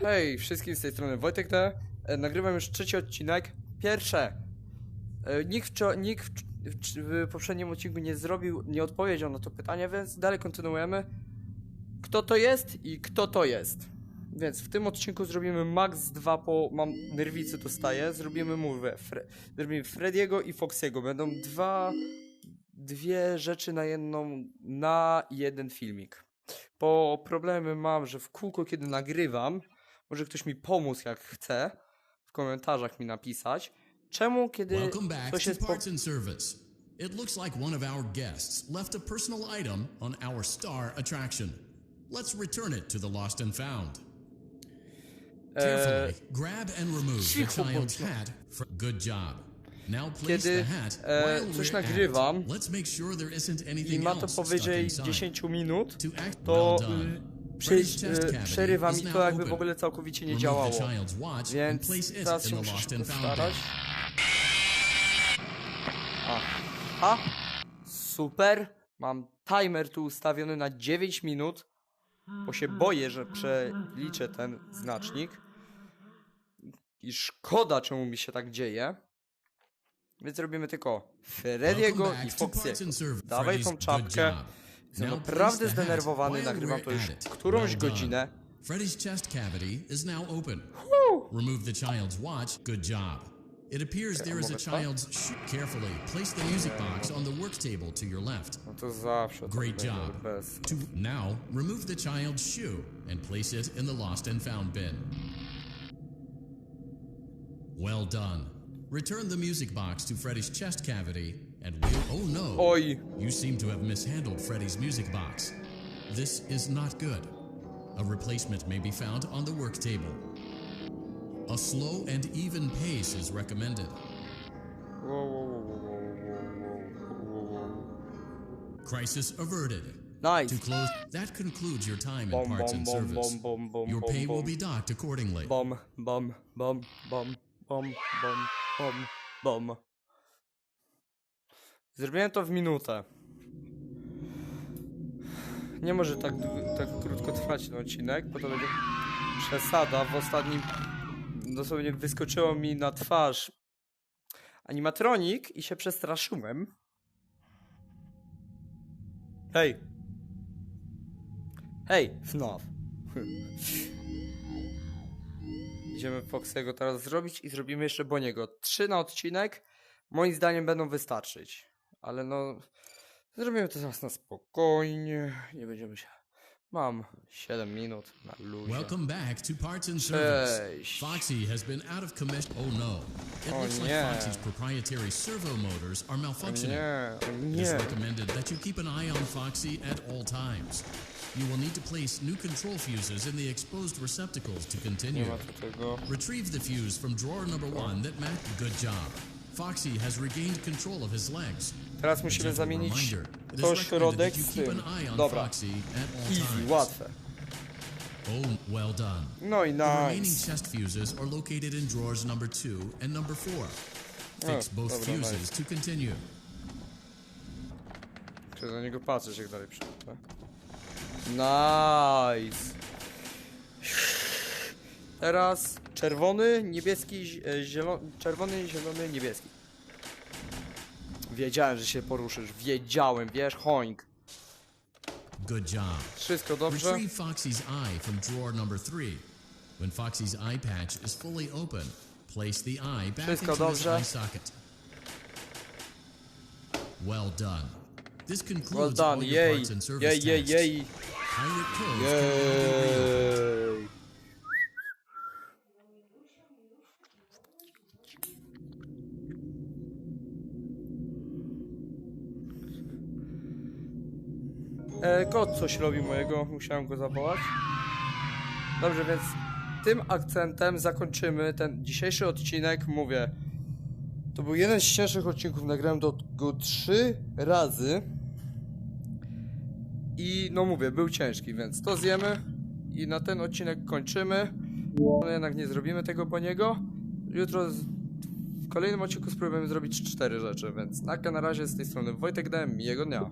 Hej, wszystkim z tej strony Wojtek T. E, Nagrywam już trzeci odcinek. Pierwsze. E, Nikt, wczo- nikt w, w, w poprzednim odcinku nie zrobił, nie odpowiedział na to pytanie, więc dalej kontynuujemy. Kto to jest i kto to jest? Więc w tym odcinku zrobimy max 2 po... mam nerwicy dostaję. Zrobimy, mówię, Fre, zrobimy Frediego i Foxiego. Będą dwa... dwie rzeczy na jedną... na jeden filmik. Bo problemy mam, że w kółko kiedy nagrywam, może ktoś mi pomóc jak chce, w komentarzach mi napisać, czemu kiedy Welcome back coś to jest po... Parts and Service. It looks like one of our guests left a personal item on our star attraction. Let's return it to the lost and found. Carefully, grab and remove the child's bądź. hat. fr- Good job. Now place Kiedy, the hat e, while coś nagrywam Let's make sure there isn't i ma to powyżej inside. 10 minut, To przy, cavity przerywa mi to jakby w ogóle całkowicie nie działało. Więc teraz się muszę szybko starać. Aha. Super. Mam timer tu ustawiony na 9 minut, bo się boję, że przeliczę ten znacznik. I szkoda, czemu mi się tak dzieje. Więc robimy tylko Frediego Welcome i Service. Dawaj tą czapkę. Jestem naprawdę place the hat zdenerwowany, nagrywam to już it. którąś godzinę. Freddy's chest cavity is now open. Remove the child's watch. Good job. It appears there is a child's shoe. Carefully place the music box on the work table to your left. No to zawsze tak Great job. To now remove the child's shoe and place it in the lost and found bin. Well done. Return the music box to Freddy's chest cavity and we'll. Oh no! Oj, You seem to have mishandled Freddy's music box. This is not good. A replacement may be found on the work table. A slow and even pace is recommended. Wow, wow, wow. Crisis averted. Nice. To close, that concludes your time in parts bom, and service. bom, Your pay will be docked accordingly. Bom, bom, bom, bom, bom, bom, bom, bom. Zrobiłem to w minutę. Nie może tak, tak krótko trwać ten odcinek, bo to będzie przesada. W ostatnim dosłownie wyskoczyło mi na twarz animatronik i się przestraszyłem. Hej! Hej, FNAF. Idziemy Foxiego teraz zrobić i zrobimy jeszcze Boniego. Trzy na odcinek, moim zdaniem będą wystarczyć. Ale no, zrobimy to teraz na spokojnie, nie będziemy się... Mam 7 minut na luzie. Welcome back to Parts and Service. Cześć. Foxy has been out of commission. Oh no. It looks like. Foxy's proprietary servo motors are malfunctioning. It is recommended that you keep an eye on Foxy at all times. You will need to place new control fuses in the exposed receptacles to continue. ma tu tego. Retrieve the fuse from drawer number one that Matt. Good job. Foxy has regained control of his legs. Teraz musimy zamienić to środek z tym. Dobra, easy, łatwe. Oh. No i nice. Fix both fuses to continue. Czy na niego patrzeć jak dalej przygodę. Nice. Teraz czerwony, niebieski, zielony, czerwony, zielony, niebieski. Wiedziałem, że się poruszysz. Wiedziałem, wiesz, hoink. Good job. Wszystko dobrze? Retrieve Foxy's eye from drawer number. When Foxy's eye patch is fully open, place the eye back Wszystko into dobrze? eye socket. Well done. This concludes Well done, all your jej, parts and service tasks. can now be reopened. jej. E, kot coś robi mojego, musiałem go zawołać. Dobrze, więc tym akcentem zakończymy ten dzisiejszy odcinek. Mówię, to był jeden z cięższych odcinków, nagrałem do, go trzy razy. I no mówię, był ciężki, więc to zjemy i na ten odcinek kończymy. No jednak nie zrobimy tego po niego. Jutro w kolejnym odcinku spróbujemy zrobić cztery rzeczy, więc na, na razie z tej strony Wojtek D. Miłego dnia.